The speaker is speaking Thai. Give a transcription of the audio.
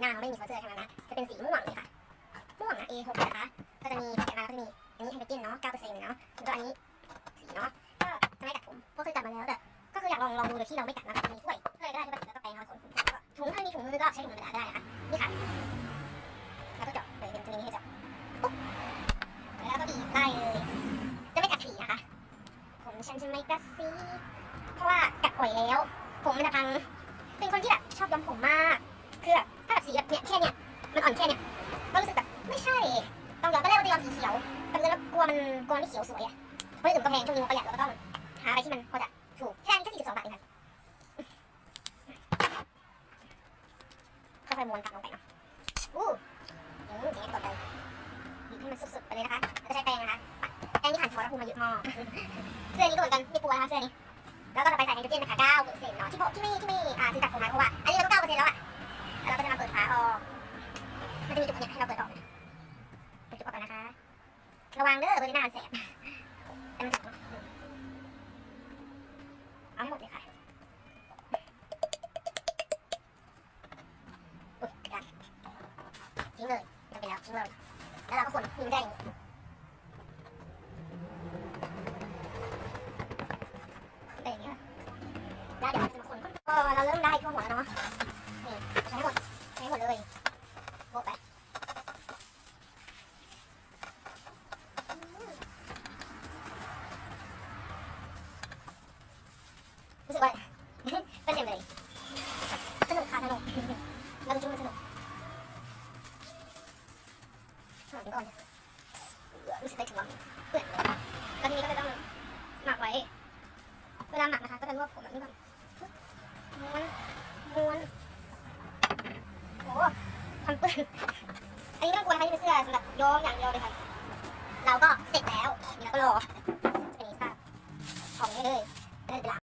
หน้าเนาไม่มีสปอนเซอร์ทั้งนั้นะ จะเป็นสีม่วงเลยค่ะ ม่วงนะ A6 นะคะก็จะมีแกะมาก็จะมี อันนี้ไฮเดรเจนเนาะ9%เลยเนาะแล้วก็อันนี้สีเนาะ ก็จะไม่กัดผมก็เคยกัดมาแล้วแต่ ก็คืออยากลองลองดูโดยที่เราไม่กัดนะมีถ้วยถ้วยก็ได้ที่แบบแล้วก็แปรงเอาขนถุงถ้ามีถุงมือก็ใช้ถุงมือก็ได้นะคะนี่ค่ะ แล้วก็เจาะเลยเป็นจะมีนี่ให้เจาะปุ๊บแล้วก็บีบได้เลย จะไม่กัดสีนะคะ ผมฉันจะไม่กัดสี เพราะว่ากัดบ่อยแล้ว ผมมันจะพัง เป็นคนที่แบบชอบย้อมผมมาก คือแบบ อมตอนแรกเราจะย้อมสีเขียวแต่เมื่อกลัวมันกลัวมันไม่เขียวสวยอะเพราะอื่นก็แพงช่วงนี้งบประหยัดเราก็ต้องหาอะไรที่มันพอจะถูกแค่นี้ก็สี่สิบสองบาทเองค่ะค่อยๆม้วนกลับลงไปเนาะอู้อืมอย่างนี้กดเลยบีบให้มันสุดๆไปเลยนะคะเราจะใช้แป้งนะคะปัดแป้งที่ผ่านช้อนแล้วพูมาเยอะมากเสื้อนี้ก็เหมือนกันไม่กลัวนะคะเสื้อนี้แล้วก็จะไปใส่ไนโตรเจนนะคะ9เปอร์เซ็นต์เนาะที่พวกที่ไม่ที่ไม่อ่าซื้อจากโรงงานเพราะว่าอันนี้เราก็9เปอร์เซ็นต์แล้วอะ ระวังเด้อตัวนี้หน้านแสบเอาให้หมดเลยค่ะทิ้งเลยไม่เป็นแล้วทิ้งเลยแล้วเราก็คนทิ้งได้อย่างนี้ได้อย่างนี้ แล้วเดี๋ยวเราจะมาคนก็เราเริ่มได้ทั่วหัวแล้วเนาะ นี่ใช้หมดใช้หมดเลยโบกไป รู้สึกว่าเป็นเต็มเลยสนุกค่ะสนุกเราดูมันสนุกหอมก่อนรู้สึกได้ถึงว่าเปื่อนแล้วทีนี้ก็จะต้องหมักไว้ เวลาหมักนะคะ ก็จะรวบผมแบบนี้ก่อนม้วนม้วนโอ้ทำเปื้อนอันนี้ไม่ต้องกลัวนะคะนี่เป็นเสื้อสำหรับย้อมอย่างเดียวเลยค่ะเราก็เสร็จแล้วนี่เราก็รอจะเป็นนี้ค่ะของนี้เลยไม่ได้เวลา